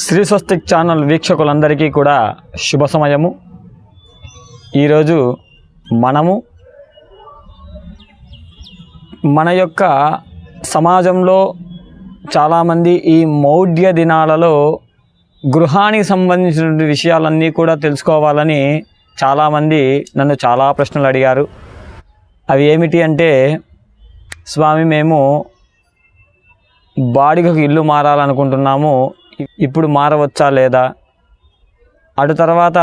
శ్రీ స్వస్తిక్ channel వీక్షకులందరికీ కూడా శుభ సమయము ఈరోజు మనము మన యొక్క సమాజంలో చాలామంది ఈ మౌఢ్య దినాలలో గృహానికి సంబంధించిన విషయాలన్నీ కూడా తెలుసుకోవాలని చాలామంది నన్ను చాలా ప్రశ్నలు అడిగారు. అవి ఏమిటి అంటే స్వామి మేము బాడిగకు ఇల్లు మారాలనుకుంటున్నాము. ఇప్పుడు మారవచ్చా లేదా? అటు తర్వాత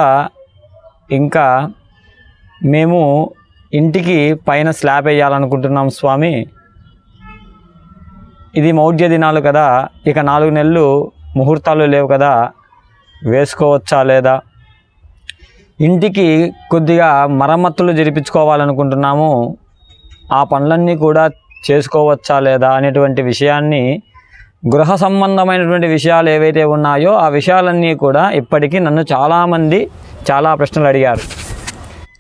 ఇంకా మేము ఇంటికి పైన స్లాబ్ వేయాలనుకుంటున్నాం స్వామి. ఇది మౌఢ్య దినాలు కదా ఇక నాలుగు నెలలు ముహూర్తాలు లేవు కదా వేసుకోవచ్చా లేదా? ఇంటికి కొద్దిగా మరమ్మతులు జరిపించుకోవాలనుకుంటున్నాము. ఆ పనులన్నీ కూడా చేసుకోవచ్చా లేదా అనేటువంటి విషయాన్ని గృహ సంబంధమైనటువంటి విషయాలు ఏవైతే ఉన్నాయో ఆ విషయాలన్నీ కూడా ఇప్పటికీ నన్ను చాలామంది చాలా ప్రశ్నలు అడిగారు.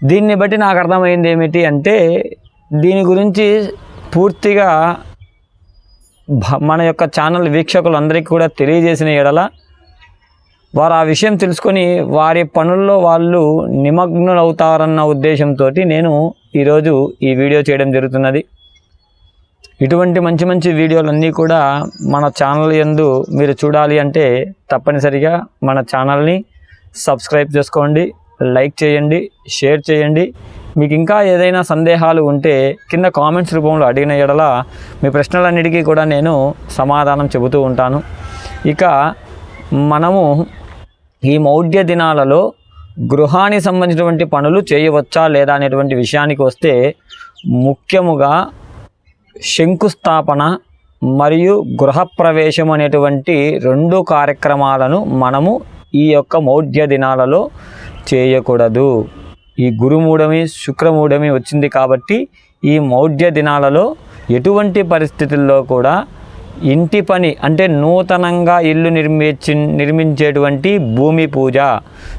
దీన్ని బట్టి నాకు అర్థమైంది ఏమిటి అంటే దీని గురించి పూర్తిగా భ- మన యొక్క ఛానల్ వీక్షకులందరికీ కూడా తెలియజేసిన ఎడల వారు ఆ విషయం తెలుసుకొని వారి పనుల్లో వాళ్ళు నిమగ్నులవుతారన్న ఉద్దేశంతో నేను ఈరోజు ఈ వీడియో చేయడం జరుగుతున్నది. ఇటువంటి మంచి మంచి వీడియోలన్నీ కూడా మన ఛానల్ యందు మీరు చూడాలి అంటే తప్పనిసరిగా మన ఛానల్ని సబ్స్క్రైబ్ చేసుకోండి లైక్ చేయండి షేర్ చేయండి. మీకు ఇంకా ఏదైనా సందేహాలు ఉంటే కింద కామెంట్స్ రూపంలో అడిగిన ఎడల మీ ప్రశ్నలన్నిటికీ కూడా నేను సమాధానం చెబుతూ ఉంటాను. ఇక మనము ఈ మౌఢ్య దినాలలో గృహానికి సంబంధించినటువంటి పనులు చేయవచ్చా లేదా అనేటువంటి విషయానికి వస్తే ముఖ్యముగా శంకుస్థాపన మరియు గృహప్రవేశం అనేటువంటి రెండు కార్యక్రమాలను మనము ఈ యొక్క మౌఢ్య దినాలలో చేయకూడదు. ఈ గురుమూఢమి శుక్రమూఢమి వచ్చింది కాబట్టి ఈ మౌఢ్య దినాలలో ఎటువంటి పరిస్థితుల్లో కూడా ఇంటి పని అంటే నూతనంగా ఇల్లు నిర్మించి నిర్మించేటువంటి భూమి పూజ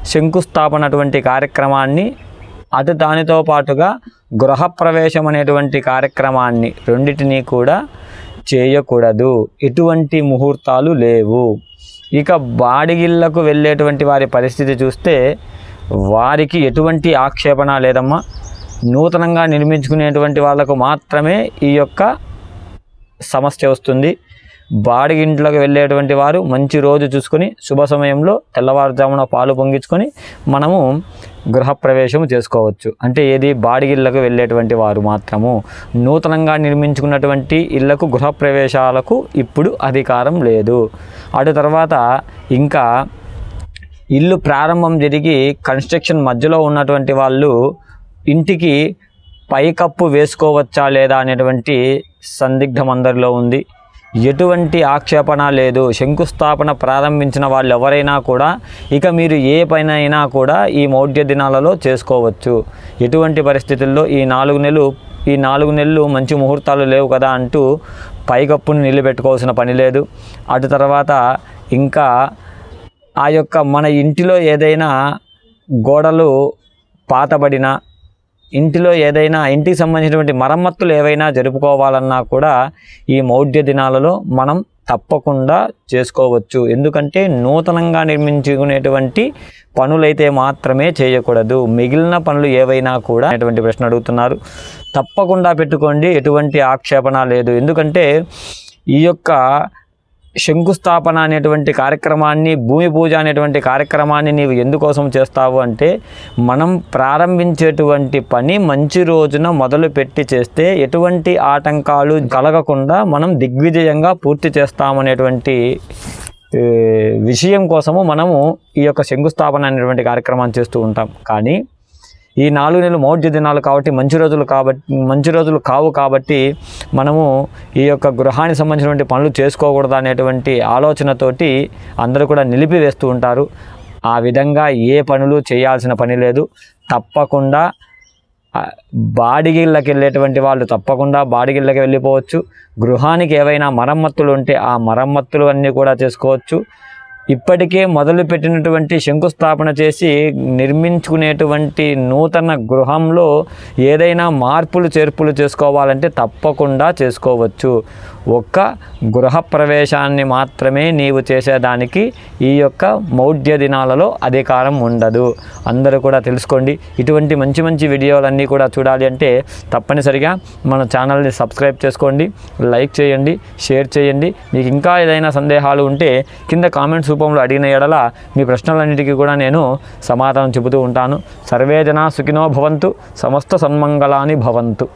శంకుస్థాపన అటువంటి కార్యక్రమాన్ని అటు దానితో పాటుగా గృహప్రవేశం అనేటువంటి కార్యక్రమాన్ని రెండింటిని కూడా చేయకూడదు. ఎటువంటి ముహూర్తాలు లేవు. ఇక బాడిగిళ్ళకు వెళ్ళేటువంటి వారి పరిస్థితి చూస్తే వారికి ఎటువంటి ఆక్షేపణ లేదమ్మా. నూతనంగా నిర్మించుకునేటువంటి వాళ్ళకు మాత్రమే ఈ యొక్క సమస్య వస్తుంది. బాడిగింట్లోకి వెళ్ళేటువంటి వారు మంచి రోజు చూసుకొని శుభ సమయంలో తెల్లవారుజామున పాలు పొంగించుకొని మనము గృహప్రవేశం చేసుకోవచ్చు. అంటే ఏది? బాడిగిళ్ళకు వెళ్ళేటువంటి వారు మాత్రము. నూతనంగా నిర్మించుకున్నటువంటి ఇళ్ళకు గృహప్రవేశాలకు ఇప్పుడు అధికారం లేదు. అటు తర్వాత ఇంకా ఇల్లు ప్రారంభం జరిగి కన్స్ట్రక్షన్ మధ్యలో ఉన్నటువంటి వాళ్ళు ఇంటికి పైకప్పు వేసుకోవచ్చా లేదా అనేటువంటి సందిగ్ధం అందరిలో ఉంది. ఎటువంటి ఆక్షేపణ లేదు. శంకుస్థాపన ప్రారంభించిన వాళ్ళు ఎవరైనా కూడా ఇక మీరు ఏ పైన అయినా కూడా ఈ మౌఢ్య దినాలలో చేసుకోవచ్చు. ఎటువంటి పరిస్థితుల్లో ఈ నాలుగు నెలలు ఈ నాలుగు నెలలు మంచి ముహూర్తాలు లేవు కదా అంటూ పైకప్పును నిలబెట్టుకోవాల్సిన పని లేదు. అటు తర్వాత ఇంకా ఆ యొక్క మన ఇంటిలో ఏదైనా గోడలు పాతబడిన ఇంటిలో ఏదైనా ఇంటికి సంబంధించినటువంటి మరమ్మతులు ఏవైనా జరుపుకోవాలన్నా కూడా ఈ మౌఢ్య దినాలలో మనం తప్పకుండా చేసుకోవచ్చు. ఎందుకంటే నూతనంగా నిర్మించుకునేటువంటి పనులైతే మాత్రమే చేయకూడదు. మిగిలిన పనులు ఏవైనా కూడా అనేటువంటి ప్రశ్న అడుగుతున్నారు. తప్పకుండా పెట్టుకోండి. ఎటువంటి ఆక్షేపణ లేదు. ఎందుకంటే ఈ యొక్క శంకుస్థాపన అనేటువంటి కార్యక్రమాన్ని భూమి పూజ అనేటువంటి కార్యక్రమాన్ని నీవు ఎందుకోసం చేస్తావు అంటే మనం ప్రారంభించేటువంటి పని మంచి రోజున మొదలు పెట్టి చేస్తే ఎటువంటి ఆటంకాలు కలగకుండా మనం దిగ్విజయంగా పూర్తి చేస్తామనేటువంటి విషయం కోసము మనము ఈ యొక్క శంకుస్థాపన అనేటువంటి కార్యక్రమాన్ని చేస్తూ ఉంటాం. కానీ ఈ నాలుగు నెలలు మౌఢ్య దినాలు కాబట్టి మంచి రోజులు కాబట్టి మంచి రోజులు కావు కాబట్టి మనము ఈ యొక్క గృహానికి సంబంధించినటువంటి పనులు చేసుకోకూడదు అనేటువంటి ఆలోచనతోటి అందరూ కూడా నిలిపివేస్తూ ఉంటారు. ఆ విధంగా ఏ పనులు చేయాల్సిన పని లేదు. తప్పకుండా బాడిగిళ్ళకి వెళ్ళేటువంటి వాళ్ళు తప్పకుండా బాడిగిళ్ళకి వెళ్ళిపోవచ్చు. గృహానికి ఏవైనా మరమ్మత్తులు ఉంటే ఆ మరమ్మత్తులు అన్నీ కూడా చేసుకోవచ్చు. ఇప్పటికే మొదలుపెట్టినటువంటి శంకుస్థాపన చేసి నిర్మించుకునేటువంటి నూతన గృహంలో ఏదైనా మార్పులు చేర్పులు చేసుకోవాలంటే తప్పకుండా చేసుకోవచ్చు. ఒక్క గృహ ప్రవేశాన్ని మాత్రమే నీవు చేసేదానికి ఈ యొక్క మౌఢ్య దినాలలో అధికారం ఉండదు. అందరూ కూడా తెలుసుకోండి. ఇటువంటి మంచి మంచి వీడియోలన్నీ కూడా చూడాలి అంటే తప్పనిసరిగా మన ఛానల్ని సబ్స్క్రైబ్ చేసుకోండి. లైక్ చేయండి షేర్ చేయండి. మీకు ఇంకా ఏదైనా సందేహాలు ఉంటే కింద కామెంట్స్ రూపంలో అడిగిన ఎడల మీ ప్రశ్నలన్నిటికీ కూడా నేను సమాధానం చెబుతూ ఉంటాను. సర్వే జనా సుఖినో భవంతు సమస్త సన్మంగళాని భవంతు.